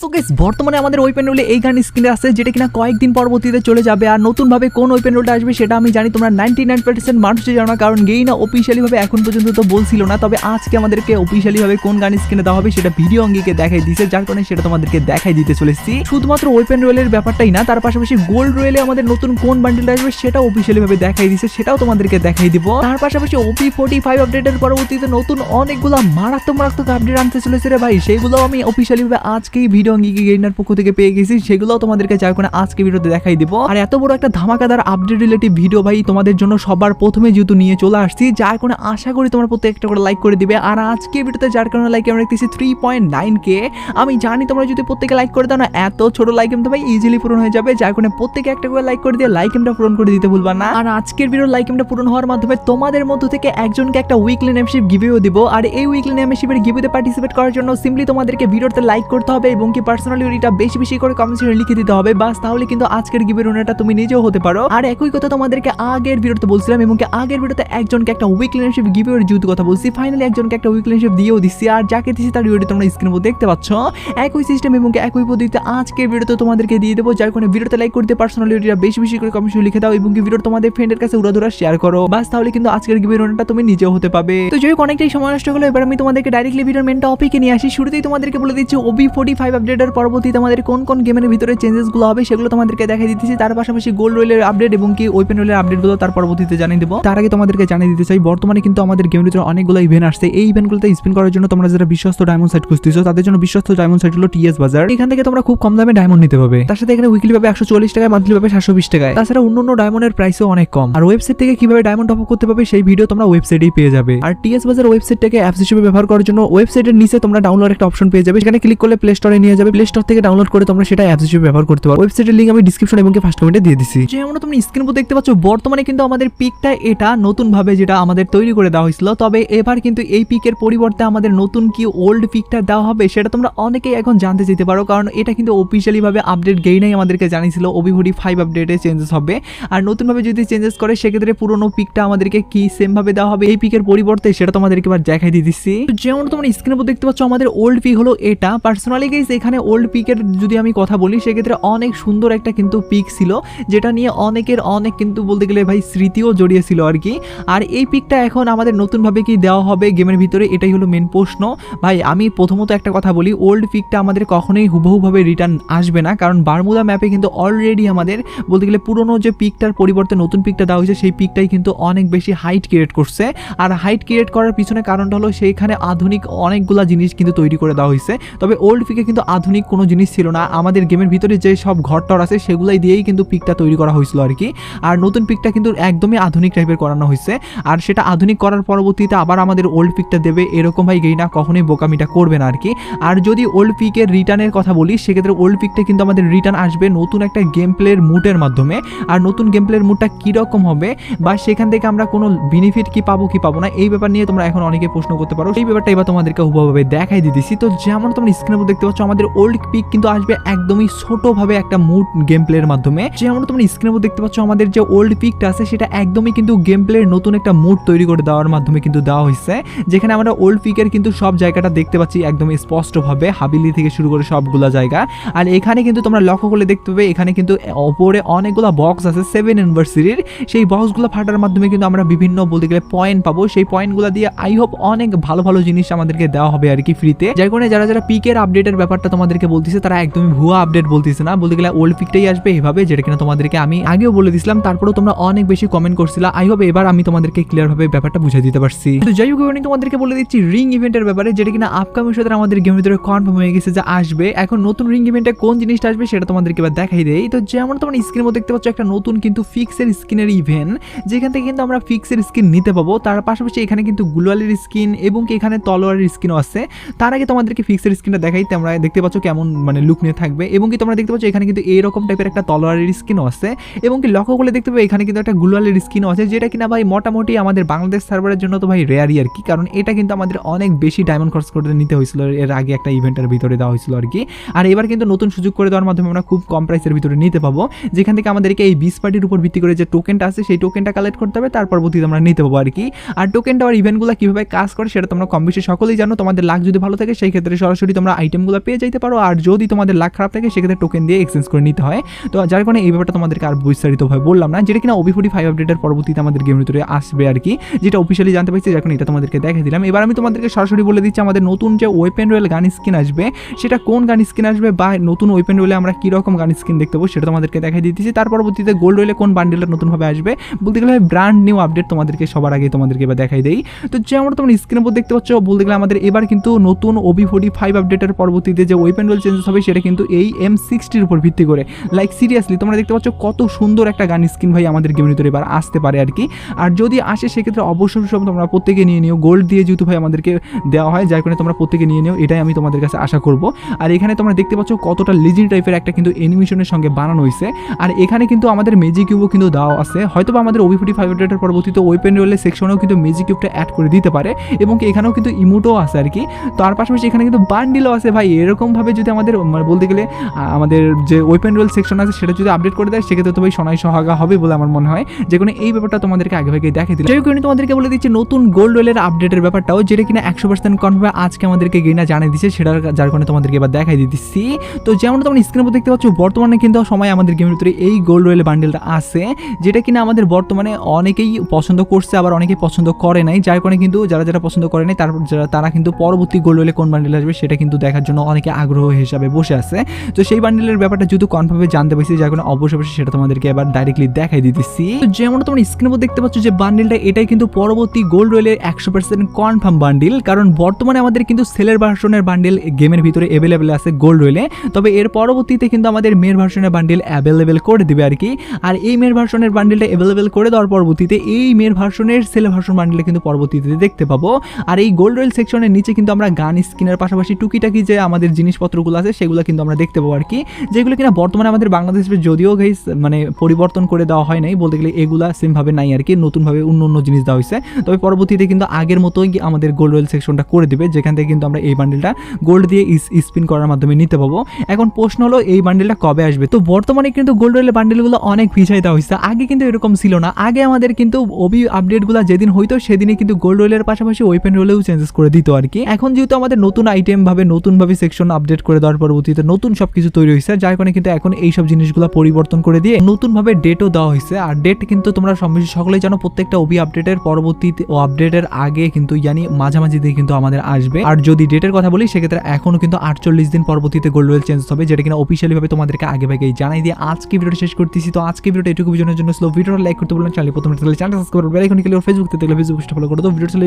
So বর্তমানে আমাদের weapon রোলে এই গান স্ক্রিনে আছে, যেটা কিনা কয়েকদিন পরবর্তীতে চলে যাবে। আর নতুনভাবে কোন ওয়েপেন রোলটা আসবে, সেটা আমি জানি তোমরা নাইনটি নাইন পার্সেন্ট মানুষই জানো না, কারণ গেই না অফিসিয়ালি ভাবে এখন পর্যন্ত তো বলছিল না। তবে আজকে আমাদেরকে অফিসিয়ালি ভাবে কোন গান স্ক্রিনে দেওয়া হবে, সেটা ভিডিও অঙ্গিকে দেখাই দিয়েছে যার কারণে সেটা তোমাদেরকে দেখাই দিতে চলেছি। শুধুমাত্র ওয়েপেন রোলের ব্যাপারটাই না, তার পাশাপাশি গোল্ড রোয়েলে আমাদের নতুন কোন বান্ডেলটা আসবে সেটা অফিসিয়ালি ভাবে দেখাই দিয়েছে সেটাও তোমাদেরকে দেখাই দিব। তার পাশাপাশি ওপি ফোর্টি ফাইভ আপডেটের পরবর্তীতে নতুন অনেকগুলো মারাত্মক মারাত্মক আপডেট আনতে চলেছে রে ভাই সেগুলো আমি অফিসিয়ালি ভাবে আজকেই ভিডিও গেইনার পক্ষ থেকে পেয়ে গেছি তোমাদেরকে আজকে ভিডিওতে দেখাই আর এত বড় একটা ধামাকাদার আপডেট রিলেটিভ ভিডিও ভাই তোমাদের জন্য সবার প্রথমে যেহেতু নিয়ে চলে আসছি, যার কোনো আশা করি তোমার প্রত্যেক একটা করে লাইক করে দিবে। আর আজকে ভিডিওতে যার লাইক আমরা দেখতেছি থ্রি পয়েন্ট নাইন কে আমি জানি তোমরা যদি প্রত্যেকে লাইক করে দাও না, এত ছোট লাইক এমটা ভাই ইজিলি পূরণ হয়ে যাবে, যার কারণে প্রত্যেকে একটা করে লাইক করে দিয়ে লাইক এমটা পূরণ করে দিতে ভুলবা না। আর আজকের ভিডিওর লাইক পূরণ হওয়ার মাধ্যমে তোমাদের মধ্য থেকে একজনকে একটা উইকলি মেম্বারশিপ গিভেও দিব। আর এই উইকলি গিভেতে পার্টিসিপেট করার জন্য সিম্পলি তোমাদেরকে ভিডিওতে লাইক করতে হবে এবং পার্সোনালি ওইটা বেশি বেশি করে কমেন্টে লিখে দিতে হবে। বাস, তাহলে কিন্তু আজকের গিভের উনারটা তুমি নিজেও হতে পারো। আর একই কথা তোমাদেরকে আগের ভিডিওতে বলছিলাম এবং আগের ভিডিওতে একজনকে একটা উইকলি মেম্বারশিপ গিভের যেহেতু কথা বলছি। ফাইনালি একজনকে একটা উইকলি মেম্বারশিপ দিয়েও দিচ্ছি আর যাকে দিচ্ছি তার ভিডিওটি তোমরা স্ক্রিনে মধ্যে দেখতে পাচ্ছ। একই সিস্টেম এবং একই পদ্ধতিতে আজকের ভিডিওতে তোমাদেরকে দিয়ে দেবো। যার কারণে ভিডিওতে লাইক করতে পার্সোনালি ওইটা বেশি বেশি করে কমেন্টে লিখে দাও এবং ভিডিও তোমাদের ফ্রেন্ডের কাছে উড়াধুরা শেয়ার করো। বাস, তাহলে কিন্তু আজকের গিভের উনারটা তুমি নিজেও হতে পাবে। তো হোক, অনেকটাই সময় নষ্ট হলো। এবার আমি তোমাদেরকে ডাইরেক্টলি ভিডিওর মেন টপিকে নিয়ে আসি। শুরুতেই তোমাদেরকে বলে দিচ্ছি ওবি ফোর্টি ফাইভ আপডেটের পরবর্তীতে আমাদের কোন কোন গেমের ভিতরে চেঞ্জেসগুলো হবে সেগুলো তোমাদেরকে দেখাই দিতেছি। তার পাশাপাশি গোল্ড রোলের আপডেট এবং কি ওপেন রোলের আপডেটগুলো তার পরবর্তীতে জানিয়ে দেবো। তার আগে তোমাদেরকে জানিয়ে দিতে চাই, বর্তমানে কিন্তু আমাদের গেমের ভিতরে অনেকগুলো ইভেন্ট আসছে। এই ইভেন্টগুলোতে স্পিন করার জন্য তোমরা যারা বিশ্বস্ত ডায়মন্ড সাইট খুঁজতেছো, তাদের জন্য বিশ্বস্ত ডায়মন্ড সাইট হলো টিএস বাজার এখান থেকে তোমরা খুব কম দামে ডায়মন্ড নিতে পাবে তার সাথে এখানে উইকলি পাবে একশো চল্লিশ টাকায় মান্থলি পাবে সাতশো বিশ টাকায়। তাছাড়া অন্য অন্য ডায়মন্ডের প্রাইসও অনেক কম। আর ওয়েবসাইট থেকে কীভাবে ডায়মন্ড টপ করতে পারবে সেই ভিডিও তোমরা ওয়েবসাইটেই পেয়ে যাবে। আর টিএস বাজার ওয়েবসাইটটাকে অ্যাপস হিসেবে ব্যবহার করার জন্য ওয়েবসাইটের নিচে তোমরা ডাউনলোড একটা অপশন পেয়ে যাবে। সেখানে ক্লিক করলে প্লে স্টোরে নিয়ে যাবে প্লে স্টোর থেকে ডাউনলোড করে তোমরা সেটা অ্যাপস হিসেবে ব্যবহার করতে পারো। ওয়েবসাইটের লিঙ্ক আমি ডিসক্রিপশন এবং ফার্স্ট কমেন্টে দিয়ে দিচ্ছি যেমন তুমি স্ক্রিন উপর দেখতে পাচ্ছ, বর্তমানে কিন্তু আমাদের পিকটা এটা নতুন ভাবে যেটা আমাদের তৈরি করে দেওয়া হয়েছিল। তবে এবার কিন্তু এই পিকের পরিবর্তে আমাদের নতুন কি ওল্ড পিকটা দেওয়া হবে সেটা তোমরা অনেকেই এখন জানতে যেতে পারো, কারণ এটা কিন্তু অফিসিয়ালি ভাবে আপডেট গেইনাই আমাদেরকে জানিয়েছিল ওবিভুডি ফাইভ আপডেটে চেঞ্জেস হবে। আর নতুনভাবে যদি চেঞ্জেস করে, সেক্ষেত্রে পুরোনো পিকটা আমাদেরকে কি সেম ভাবে দেওয়া হবে? এই পিকের পরিবর্তে সেটা তোমাদেরকে এবার দেখাই দিয়ে দিচ্ছি যেমন তোমরা স্ক্রিনের উপর দেখতে পাচ্ছ, আমাদের ওল্ড পিক হলো এটা। পার্সোনালি গেস এখানে ওল্ড পিকের যদি আমি কথা বলি, সেক্ষেত্রে অনেক সুন্দর একটা কিন্তু পিক ছিল, যেটা নিয়ে অনেকের অনেক কিন্তু বলতে গেলে ভাই স্মৃতিও জড়িয়েছিল আর কি। আর এই পিকটা এখন আমাদের নতুনভাবে কি দেওয়া হবে গেমের ভিতরে, এটাই হলো মেন প্রশ্ন। ভাই, আমি প্রথমত একটা কথা বলি ওল্ড পিকটা আমাদের কখনোই হুবহুভাবে রিটার্ন আসবে না, কারণ বারমুদা ম্যাপে কিন্তু অলরেডি আমাদের বলতে গেলে পুরনো যে পিকটার পরিবর্তে নতুন পিকটা দেওয়া হয়েছে, সেই পিকটাই কিন্তু অনেক বেশি হাইট ক্রিয়েট করছে। আর হাইট ক্রিয়েট করার পিছনে কারণটা হলো, সেইখানে আধুনিক অনেকগুলা জিনিস কিন্তু তৈরি করে দেওয়া হয়েছে। তবে ওল্ড পিকে কিন্তু আধুনিক কোনো জিনিস ছিল না। আমাদের গেমের ভিতরে যে সব ঘরটর আছে, সেগুলাই দিয়েই কিন্তু পিকটা তৈরি করা হয়েছিল আর কি। আর নতুন পিকটা কিন্তু একদমই আধুনিক টাইপের করানো হয়েছে। আর সেটা আধুনিক করার পরবর্তীতে আবার আমাদের ওল্ড পিকটা দেবে। এরকম ভাই গেইনা কখনোই বোকামিটা করবে না আর কি। আর যদি ওল্ড পিকের রিটার্নের কথা বলি, সেক্ষেত্রে ওল্ড পিকটা কিন্তু আমাদের রিটার্ন আসবে নতুন একটা গেম প্লের মুটের মাধ্যমে। আর নতুন গেম প্লের মুডটা কীরকম হবে বা সেখান থেকে আমরা কোনো বেনিফিট কি পাবো কি পাবো না, এই ব্যাপার নিয়ে তোমরা এখন অনেকে প্রশ্ন করতে পারো। সেই ব্যাপারটা এবার তোমাদেরকে হুবভাবে দেখাই দিতেছি। তো যেমন তোমরা স্ক্রিনের মধ্যে দেখতে পাচ্ছ, আমাদের ওল্ড পিক কিন্তু আসবে একদমই ছোটভাবে একটা মুড গেম প্লের মাধ্যমে। যেমন তোমরা স্ক্রিনের মধ্যে দেখতে পাচ্ছ, আমাদের যে ওল্ড পিকটা আছে, সেটা একদমই কিন্তু গেম প্লের নতুন একটা মুড তৈরি করে দেওয়ার মাধ্যমে কিন্তু দেওয়া হয়েছে। যেখানে আমরা ওল্ড পিকের কিন্তু সব জায়গাটা দেখতে পাচ্ছি একদম স্পষ্টভাবে, হাবিলি থেকে শুরু করে সবগুলা জায়গা। আর এখানে কিন্তু তোমরা লক্ষ্য করলে দেখতে পাবে, এখানে কিন্তু ওপরে অনেকগুলো বক্স আছে সেভেন ইউনিভার্সিটির সেই বক্সগুলো ফাটার মাধ্যমে কিন্তু আমরা বিভিন্ন বলতে গেলে পয়েন্ট পাবো। সেই পয়েন্টগুলো দিয়ে আই হোপ অনেক ভালো ভালো জিনিস আমাদেরকে দেওয়া হবে আর কি ফ্রিতে যার কারণে যারা যারা পিকের আপডেটের ব্যাপারটা তোমাদেরকে বলতেছে, তারা একদমই ভুয়া আপডেট বলতেছে না। বলতে গেলে ওল্ড পিকটাই আসবে এভাবে, যেটা কিনা তোমাদেরকে আমি আগেও বলে দিছিলাম, তারপরেও তোমরা অনেক বেশি কমেন্ট করছিলা। আই হোপ এবার আমি তোমাদেরকে ক্লিয়ার ভাবে ব্যাপারটা বুঝিয়ে দিতে পারছি। তো যাই হোক আমি তোমাদেরকে বলে দিচ্ছি রিং ইভেন্টের ব্যাপারে, যেটা কিনা আপকামিং সাথে আমাদের গেমের ভিতরে কনফার্ম হয়ে গেছে যে আসবে। এখন নতুন রিং ইভেন্টে কোন জিনিসটা আসবে সেটা তোমাদেরকে এবার দেখাই দেই। তো যেমন তোমরা স্ক্রিনের মধ্যে দেখতে পাচ্ছ, একটা নতুন কিন্তু ফিক্সের স্কিনের ইভেন্ট যেখান থেকে কিন্তু আমরা ফিক্সের স্কিন নিতে পাবো। তার পাশাপাশি এখানে কিন্তু গুলালের স্কিন এবং এখানে তলোয়ারের স্কিনও আছে। তার আগে তোমাদেরকে ফিক্সের স্কিনটা দেখাই, তোমরা দেখতে পাচ্ছ কেমন মানে লুক নিয়ে থাকবে এবং কি তোমরা দেখতে পাচ্ছ এখানে কিন্তু এইরকম টাইপের একটা তলোয়ারের স্কিনও আছে এবং কি লক্ষ্য করলে দেখতে পাবে এখানে কিন্তু একটা গুলালের স্কিনও আছে যেটা কিনা ভাই মোটামুটি আমাদের বাংলাদেশ সার্ভারের জন্য তো ভাই রেয়ারই আর কি। কারণ এটা কিন্তু আমাদের অনেক বেশি ডায়মন্ড খরচ করতে নিতে হয়েছিল এর আগে একটা ইভেন্টের ভিতরে দেওয়া হয়েছিল আর কি। আর এবার কিন্তু নতুন সুযোগ করে দেওয়ার মাধ্যমে আমরা খুব কম প্রাইসের ভিতরে নিতে পাবো। যেখান থেকে আমাদেরকে এই বিশ পার্টির উপর ভিত্তি করে যে টোকেনটা আছে সেই টোকেনটা কালেক্ট করতে হবে, তার পরবর্তীতে আমরা নিতে পাবো আর কি। আর টোকেনটা আর ইভেন্টগুলো কীভাবে কাজ করে সেটা তোমরা কম বেশি সকলেই জানো। তোমাদের লাখ যদি ভালো থাকে, সেই ক্ষেত্রে সরাসরি তোমরা আইটেমগুলো পেয়ে যাই। চাইতে পারো। আর যদি তোমাদের লাখ খারাপ থাকে, সেক্ষেত্রে টোকেন দিয়ে এক্সচেঞ্জ করে নিতে হয়। তো যার কারণে এই ব্যাপারটা তোমাদেরকে আর বিস্তারিতভাবে বললাম না। যেটা কিনা ওবি ফোর্টি ফাইভ আপডেটের পরবর্তীতে আমাদের গেমের ভিতরে আসবে আর কি। যেটা অফিসিয়ালি জানতে পারছি যখন এটা তোমাদেরকে দেখে দিলাম। এবার আমি তোমাদেরকে সরাসরি বলে দিচ্ছি, আমাদের নতুন যে ওয়েপেন রয়েল গান স্কিন আসবে, সেটা কোন গান স্কিন আসবে বা নতুন ওয়েপেন রয়েলে আমরা কীরকম গান স্কিন দেখতে পাবো, সেটা তোমাদেরকে দেখাই দিতেছি। তার পরবর্তীতে গোল্ড রয়েলে কোন বান্ডেলটা নতুনভাবে আসবে, বলতে গেলে ব্র্যান্ড নিউ আপডেট তোমাদেরকে সবার আগে তোমাদেরকে এবার দেখাই দেই। তো যেমন তোমরা স্ক্রিনের উপর দেখতে পাচ্ছ, বলতে গেলে আমাদের এবার কিন্তু নতুন ওবি ফোর্টি ফাইভ আপডেটের পরবর্তীতে যে ওয়েপেন রোল চেঞ্জেস হবে, সেটা কিন্তু এই এম সিক্সটির উপর ভিত্তি করে। লাইক সিরিয়াসলি তোমরা দেখতে পাচ্ছ কত সুন্দর একটা গান স্কিন ভাই আমাদের গেমের ভিতরে এবার আসতে পারে আর কি। আর যদি আসে, সেক্ষেত্রে অবশ্যই সব তোমরা প্রত্যেকে নিয়ে নিও। গোল্ড দিয়ে যেহেতু ভাই আমাদেরকে দেওয়া হয়, যার কারণে তোমরা প্রত্যেকে নিয়ে নিও, এটাই আমি তোমাদের কাছে আশা করব। আর এখানে তোমরা দেখতে পাচ্ছ কতটা লিজেন্ড টাইপের একটা কিন্তু অ্যানিমেশনের সঙ্গে বানানো হয়েছে। আর এখানে কিন্তু আমাদের মেজিক কিউবও কিন্তু দেওয়া আছে। হয়তো আমাদের ওবি ফোর্টি ফাইভ আপডেটের পরবর্তীতে ওয়েপেন রোলের সেকশনেও কিন্তু মেজিক কিউবটা অ্যাড করে দিতে পারে। এবং এখানেও কিন্তু ইমোটও আছে আর কি। তার পাশাপাশি এখানে কিন্তু বান্ডিলও আছে ভাই। এরকমভাবে যদি আমাদের মানে বলতে গেলে আমাদের যে ওয়েপেন রোল সেকশন আছে, সেটা যদি আপডেট করে দেয়, সেক্ষেত্রে তো ভাই সোনাই সহাগা হবে বলে আমার মনে হয়। যে কোনো এই ব্যাপারটা তোমাদেরকে আগে ভাগে দেখে দিলাম। হোক আমি তোমাদেরকে বলে দিচ্ছি, নতুন গোল্ড রোলের আপডেটের ব্যাপারটাও, যেটা কিনা একশো পার্সেন্ট কনফার্ম আজকে আমাদেরকে গেইনা জানিয়ে দিচ্ছে সেটার যার কারণে তোমাদেরকে এবার দেখাই দিচ্ছি। তো যেমন তোমরা স্ক্রিনের উপর দেখতে পাচ্ছ, বর্তমানে কিন্তু সময় আমাদের গেমের ভিতরে এই গোল্ড রয়েল বান্ডেলটা আছে, যেটা কিনা আমাদের বর্তমানে অনেকেই পছন্দ করছে, আবার অনেকেই পছন্দ করে নাই। যার কারণে কিন্তু যারা যারা পছন্দ করে নাই, তার তারা কিন্তু পরবর্তী গোল্ড রয়েলে কোন বান্ডেল আসবে, সেটা কিন্তু দেখার জন্য অনেকে আগ্রহ হিসাবে বসে আছে। তো সেই বান্ডেলের ব্যাপারটা যেহেতু কনফার্মে জানতে পারছি যার কারণে অবশ্যই অবশ্যই সেটা তোমাদেরকে এবার ডাইরেক্টলি দেখাই দিতেছি। যেমন তোমরা স্ক্রিনের উপর দেখতে পাচ্ছ যে বান্ডেলটা এটাই কিন্তু পরবর্তী গোল্ড রয়েলের একশো পার্সেন্ট কনফার্ম বান্ডিল কারণ বর্তমানে আমাদের কিন্তু সেলের ভার্সনের বান্ডেল গেমের ভিতরে অ্যাভেলেবেল আছে গোল্ড রয়েলে তবে এর পরবর্তীতে কিন্তু আমাদের মেয়ের ভার্সনের বান্ডেল অ্যাভেলেবেল করে দিবে আর কি। আর এই মেয়ের ভার্সনের বান্ডেলটা অ্যাভেলেবেল করে দেওয়ার পরবর্তীতে এই মেয়ের ভার্সনের সেল ভার্সন বান্ডেলে কিন্তু পরবর্তীতে দেখতে পাবো। আর এই গোল্ড রয়েল সেকশনের নিচে কিন্তু আমরা গান স্কিনের পাশাপাশি টুকিটাকি যে আমাদের জিনিসপত্রগুলো আছে, সেগুলো কিন্তু আমরা দেখতে পাবো আর কি যেগুলো কিনা বর্তমানে আমাদের বাংলাদেশে যদিও গাইস মানে পরিবর্তন করে দেওয়া হয় নাই, বলতে গেলে এগুলা সেমভাবে নাই আর কি নতুনভাবে অন্য অন্য জিনিস দেওয়া হয়েছে। তবে পরবর্তীতে কিন্তু আগের মতোই আমাদের গোল্ড রয়েল সেকশনটা করে দিবে, যেখান থেকে কিন্তু আমরা এই বান্ডেলটা গোল্ড দিয়ে স্পিন করার মাধ্যমে নিতে পাবো। এখন প্রশ্ন হলো, এই বান্ডেলটা কবে আসবে? তো বর্তমানে কিন্তু গোল্ড রয়েলের বান্ডেলগুলো অনেক পিছাই দেওয়া হয়েছে। আগে কিন্তু এরকম ছিল না। আগে আমাদের কিন্তু ওবি আপডেটগুলো যেদিন হইতো, সেদিনই কিন্তু গোল্ড রয়েলের পাশাপাশি ওয়েপেন রোলেও চেঞ্জেস করে দিত আর কি এখন যেহেতু আমাদের নতুন আইটেম ভাবে নতুন ভাবে সেকশন আপডেট করে দেওয়ার পরবর্তীতে নতুন সবকিছু তৈরি হয়েছে, যার কারণে কিন্তু এখন এই সব জিনিসগুলো পরিবর্তন করে দিয়ে নতুন ভাবে ডেটও দেওয়া হয়েছে। আর ডেট কিন্তু তোমরা সব বেশি সকলেই জানো, প্রত্যেকটা ওবি আপডেটের পরবর্তীতে ও আপডেটের আগে কিন্তু জানি মাঝামাঝি দিয়ে কিন্তু আমাদের আসবে। আর যদি ডেটের কথা বলি, সেক্ষেত্রে এখনও কিন্তু আটচল্লিশ দিন পরবর্তীতে গোল্ড রয়েল চেঞ্জ হবে, যেটা কিনা অফিসিয়ালি ভাবে তোমাদেরকে আগে ভাগেই জানাই দিয়ে আজকে ভিডিওটা শেষ করতেছি। তো আজকে ভিডিওটা এটুকু বোঝানোর জন্য স্লো ভিডিওটা লাইক করতে বললাম চ্যানেল প্রথমে চ্যানেল সাবস্ক্রাইব করবে এখন ফেসবুক থেকে ফেসবুক ফলো করে। তো ভিডিওটা